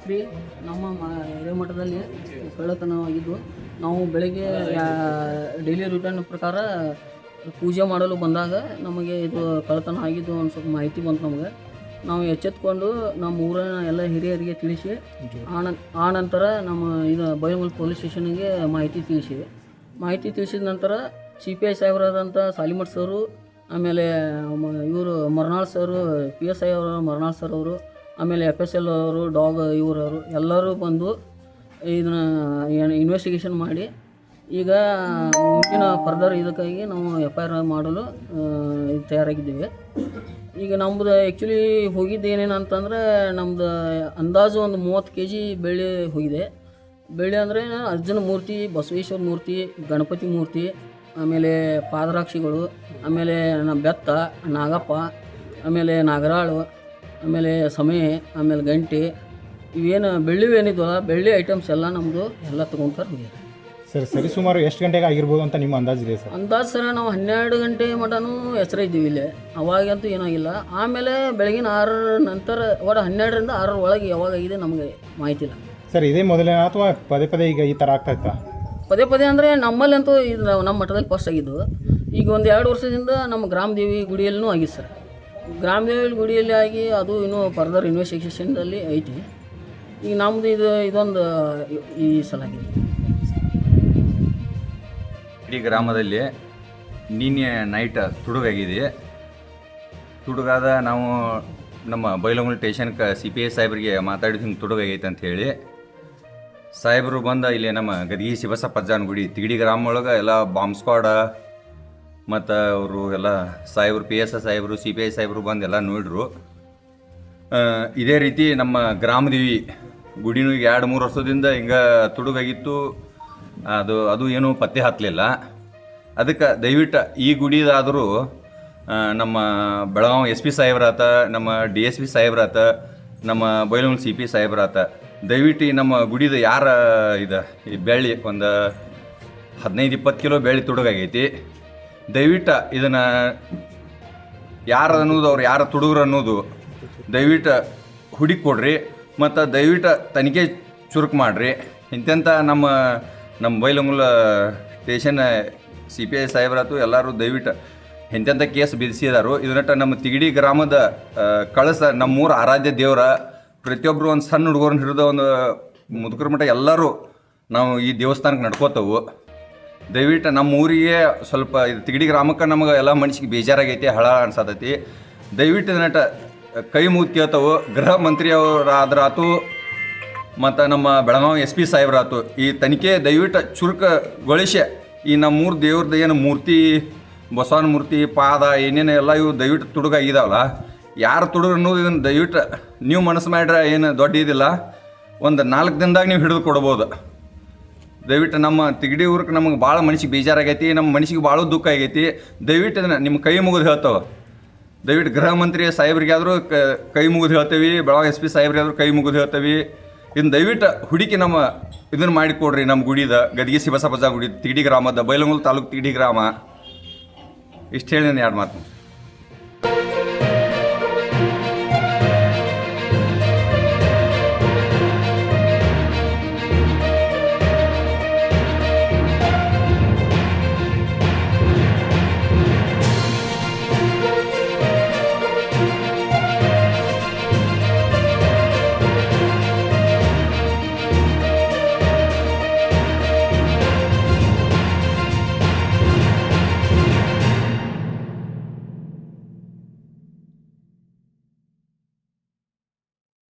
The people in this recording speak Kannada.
ರಾತ್ರಿ ನಮ್ಮ ಹಿರೇಮಠದಲ್ಲಿ ಕಳ್ಳತನವಾಗಿದ್ದು ನಾವು ಬೆಳಗ್ಗೆ ಡೈಲಿ ರಿಟರ್ನ್ ಪ್ರಕಾರ ಪೂಜೆ ಮಾಡಲು ಬಂದಾಗ ನಮಗೆ ಇದು ಕಳ್ಳತನ ಆಗಿದ್ದು ಒಂದು ಸ್ವಲ್ಪ ಮಾಹಿತಿ ಬಂತು ನಮಗೆ. ನಾವು ಎಚ್ಚೆತ್ಕೊಂಡು ನಮ್ಮ ಊರಿನ ಎಲ್ಲ ಹಿರಿಯರಿಗೆ ತಿಳಿಸಿ, ಆನ ಆನಂತರ ನಂತರ ನಮ್ಮ ಇದು ಬೈಮಲ್ ಪೊಲೀಸ್ ಸ್ಟೇಷನ್ಗೆ ಮಾಹಿತಿ ತಿಳಿಸಿದೆ. ಮಾಹಿತಿ ತಿಳಿಸಿದ ನಂತರ ಸಿ ಪಿ ಐ ಸಾಹೇಬರಾದಂಥ ಸಾಲಿಮಠ್ ಸರು, ಆಮೇಲೆ ಇವರು Marnal sir, P S I ಅವರು ಮರ್ನಾಳ್ ಸರ್ ಅವರು ಆಮೇಲೆ ಎಫ್ ಎಸ್ ಎಲ್ ಅವರು, ಡಾಗ್ ಇವರವರು ಎಲ್ಲರೂ ಬಂದು ಇದನ್ನು ಇನ್ವೆಸ್ಟಿಗೇಷನ್ ಮಾಡಿ. ಈಗ ಮುಂದಿನ ಫರ್ದರ್ ಇದಕ್ಕಾಗಿ ನಾವು ಎಫ್ ಐ ಆರ್ ಮಾಡಲು ತಯಾರಾಗಿದ್ದೇವೆ. ಈಗ ನಮ್ಮದು ಆ್ಯಕ್ಚುಲಿ ಹೋಗಿದ್ದು ಏನೇನು ಅಂತಂದರೆ ನಮ್ಮದು ಅಂದಾಜು ಒಂದು ಮೂವತ್ತು ಕೆ ಜಿ ಬೆಳ್ಳಿ ಹೋಗಿದೆ. ಬೆಳ್ಳಿ ಅಂದರೆ ಅರ್ಜುನ ಮೂರ್ತಿ, ಬಸವೇಶ್ವರ ಮೂರ್ತಿ, ಗಣಪತಿ ಮೂರ್ತಿ, ಆಮೇಲೆ ಪಾದರಾಕ್ಷಿಗಳು, ಆಮೇಲೆ ನಮ್ಮ ಬೆತ್ತ, ನಾಗಪ್ಪ, ಆಮೇಲೆ ನಾಗರಾಳು ಆಮೇಲೆ ಸಮಯ ಆಮೇಲೆ ಗಂಟೆ ಇವೇನು ಬೆಳ್ಳಿ ಏನಿದ್ವಲ್ಲ ಬೆಳ್ಳಿ ಐಟಮ್ಸ್ ಎಲ್ಲ ನಮ್ಮದು ಎಲ್ಲ ತೊಗೊಂತಾರೆ ಹೋಗಿದೆ ಸರ್ ಸುಮಾರು ಎಷ್ಟು ಗಂಟೆಗೆ ಆಗಿರ್ಬೋದು ಅಂತ ನಿಮ್ಮ ಅಂದಾಜಿದೆ ಸರ್? ಅಂದಾಜು ಸರ ನಾವು ಹನ್ನೆರಡು ಗಂಟೆ ಮಟನೂ ಎಚ್ಚರ ಇದ್ದೀವಿ ಇಲ್ಲಿ. ಅವಾಗಂತೂ ಏನಾಗಿಲ್ಲ. ಆಮೇಲೆ ಬೆಳಗಿನ ಆರರ ನಂತರ ಒಟ್ಟು ಹನ್ನೆರಡರಿಂದ ಆರರ ಒಳಗೆ ಯಾವಾಗ ಇದೆ ನಮಗೆ ಮಾಹಿತಿ ಇಲ್ಲ ಸರ್ ಇದೇ ಮೊದಲೇ ಅಥವಾ ಪದೇ ಪದೇ ಈಗ ಈ ಥರ ಆಗ್ತಾ ಇತ್ತಾ? ಪದೇ ಪದೇ ಅಂದರೆ ನಮ್ಮಲ್ಲಂತೂ ಇದು ನಾವು ನಮ್ಮ ಮಠದಲ್ಲಿ ಫಸ್ಟ್ ಆಗಿದ್ದು. ಈಗ ಒಂದು ಎರಡು ವರ್ಷದಿಂದ ನಮ್ಮ ಗ್ರಾಮದೇವಿ ಗುಡಿಯಲ್ಲೂ ಆಗಿದೆ ಸರ್. ಗ್ರಾಮ ದೇವಿ ಗುಡಿಯಲ್ಲಿ ಆಗಿ ಅದು ಇನ್ನೂ ಫರ್ದರ್ ಇನ್ವೆಸ್ಟಿಗೇಷನ್ದಲ್ಲಿ ಐತಿ. ಈಗ ನಮ್ಮದು ಇದು, ಇದೊಂದು ಈ ಸಲ ಆಗಿದೆ. ಇಡೀ ಗ್ರಾಮದಲ್ಲಿ ನಿನ್ನೆ ನೈಟ್ ತುಡುಗಾಗಿದೆ ತುಡುಗಾದ ನಾವು ನಮ್ಮ ಬೈಲಂಗುಳಿ ಸ್ಟೇಷನ್ಗೆ ಸಿ ಪಿ ಐ ಸಾಹೇಬ್ರಿಗೆ ಮಾತಾಡಿದ ಹಿಂಗೆ ತುಡುಗಾಗೈತೆ ಅಂತ ಹೇಳಿ, ಸಾಹೇಬರು ಬಂದ ಇಲ್ಲಿ ನಮ್ಮ ಗದಗಿ ಶಿವಸಪ್ಪಜ್ಜನ ಗುಡಿ, ತಿಗಡಿ ಗ್ರಾಮ ಒಳಗೆ ಎಲ್ಲ ಬಾಂಬ್ ಸ್ಕ್ವಾಡ ಮತ್ತು ಅವರು ಎಲ್ಲ ಸಾಹೇಬ್ರು ಪಿ ಎಸ್ ಎಸ್ ಸಾಹೇಬರು ಸಿ ಪಿ ಐ ಸಾಹೇಬರು ಬಂದು ಎಲ್ಲ ನೋಡಿದ್ರು ಇದೇ ರೀತಿ ನಮ್ಮ ಗ್ರಾಮದೇವಿ ಗುಡಿನೂ ಈಗ ಎರಡು ಮೂರು ವರ್ಷದಿಂದ ಹಿಂಗೆ ತುಡುಗಾಗಿತ್ತು. ಅದು ಅದು ಏನೂ ಪತ್ತೆ ಹತ್ತಲಿಲ್ಲ ಅದಕ್ಕೆ ದಯವಿಟ್ಟು ಈ ಗುಡಿದಾದರೂ ನಮ್ಮ ಬೆಳಗಾವಿ ಎಸ್ ಪಿ ಸಾಹೇಬ್ರಾತ, ನಮ್ಮ ಡಿ ಎಸ್ ಪಿ ಸಾಹೇಬ್ರಾತ, ನಮ್ಮ ಬೈಲೂರು ಸಿ ಪಿ ಸಾಹೇಬ್ರಾತ, ದಯವಿಟ್ಟು ನಮ್ಮ ಗುಡಿದು ಯಾರ ಇದು, ಈ ಬೆಳ್ಳಿ ಒಂದು ಹದಿನೈದು, ಇಪ್ಪತ್ತು ಕಿಲೋ ಬೆಳ್ಳಿ ತುಡುಗಾಗೈತಿ. ದಯವಿಟ್ಟು ಇದನ್ನು ಯಾರು ಅನ್ನೋದು ಅವ್ರು ಯಾರು ತುಡುಗ್ರು ಅನ್ನೋದು ದಯವಿಟ್ಟು ಹುಡುಕಿ ಕೊಡ್ರಿ ಮತ್ತು ದಯವಿಟ್ಟು ತನಿಖೆ ಚುರುಕು ಮಾಡಿರಿ. ಇಂತೆಂಥ ನಮ್ಮ ನಮ್ಮ Bailhongal station C P I ಸಾಹೇಬ್ರಾತು ಎಲ್ಲರೂ ದಯವಿಟ್ಟು ಇಂತೆಂಥ ಕೇಸ್ ಬಿಡಿಸಿದಾರು ಇದರಟ್ಟ ನಮ್ಮ ತಿಗಡಿ ಗ್ರಾಮದ ಕಳಸ ನಮ್ಮೂರ ಆರಾಧ್ಯ ದೇವರ ಪ್ರತಿಯೊಬ್ಬರು ಒಂದು ಸಣ್ಣ ಹುಡುಗರನ್ನ ಹಿಡಿದ ಒಂದು ಮುದುಕರ ಮಟ್ಟ ಎಲ್ಲರೂ ನಾವು ಈ ದೇವಸ್ಥಾನಕ್ಕೆ ನಡ್ಕೋತವು. ದಯವಿಟ್ಟು ನಮ್ಮ ಊರಿಗೆ ಸ್ವಲ್ಪ ಇದು ತಿಗಡಿ ಗ್ರಾಮಕ್ಕೆ ನಮಗೆ ಎಲ್ಲ ಮನುಷ್ಯಗೆ ಬೇಜಾರಾಗೈತಿ, ಹಳ ಅನ್ಸತೈತಿ. ದಯವಿಟ್ಟು ನಟ ಕೈ ಮುಗಿದು ಕೇಳ್ತಾವು. ಗೃಹ ಮಂತ್ರಿ ಅವರಾದ್ರಾತು ಮತ್ತು ನಮ್ಮ ಬೆಳಗಾವಿ ಎಸ್ ಪಿ ಸಾಹೇಬ್ರಾತು ಈ ತನಿಖೆ ದಯವಿಟ್ಟು ಚುರುಕುಗೊಳಿಸಿ. ಈ ನಮ್ಮ ಊರು ದೇವ್ರದ್ದು ಏನು ಮೂರ್ತಿ, ಬಸವನ ಮೂರ್ತಿ, ಪಾದ, ಏನೇನು ಎಲ್ಲ ಇವು ದಯವಿಟ್ಟು ತುಡುಗಾಗಿದಾವಲ್ಲ ಯಾರು ತುಡುಗ ಅನ್ನೋದು ಇದನ್ನು ದಯವಿಟ್ಟು ನೀವು ಮನಸ್ಸು ಮಾಡ್ರೆ ಏನು ದೊಡ್ಡ ಇದಿಲ್ಲ. ಒಂದು ನಾಲ್ಕು ದಿನದಾಗ ನೀವು ಹಿಡಿದು ಕೊಡ್ಬೋದು. ದಯವಿಟ್ಟು ನಮ್ಮ ತಿಗಡಿ ಊರಿಗೆ ನಮಗೆ ಭಾಳ ಮನಸ್ಸಿಗೆ ಬೇಜಾರಾಗೈತಿ, ನಮ್ಮ ಮನಸ್ಸಿಗೆ ಭಾಳ ದುಃಖ ಆಗೈತಿ. ದಯವಿಟ್ಟು ನಿಮ್ಮ ಕೈ ಮುಗಿದು ಹೇಳ್ತಾವೆ. ದಯವಿಟ್ಟು ಗೃಹ ಮಂತ್ರಿ ಸಾಹೇಬ್ರಿಗಾದರೂ ಕೈ ಮುಗಿದು ಹೇಳ್ತೇವೆ, ಬೆಳಗಾವಿ ಎಸ್ ಪಿ ಸಾಹೇಬ್ರಿಗಾದ್ರೂ ಕೈ ಮುಗಿದು ಹೇಳ್ತೇವೆ. ಇದನ್ನು ದಯವಿಟ್ಟು ಹುಡುಕಿ ನಮ್ಮ ಇದನ್ನು ಮಾಡಿಕೊಡ್ರಿ ನಮ್ಮ ಗುಡಿದ, ಗದಗಿ ಶಿವಸಪಜ ಗುಡಿ, ತಿಗಡಿ ಗ್ರಾಮದ ಬೈಲಂಗುಲ್ ತಾಲೂಕು ತಿಗಡಿ ಗ್ರಾಮ. ಇಷ್ಟು ಹೇಳಿ ನಾನು ಎರಡು ಮಾತು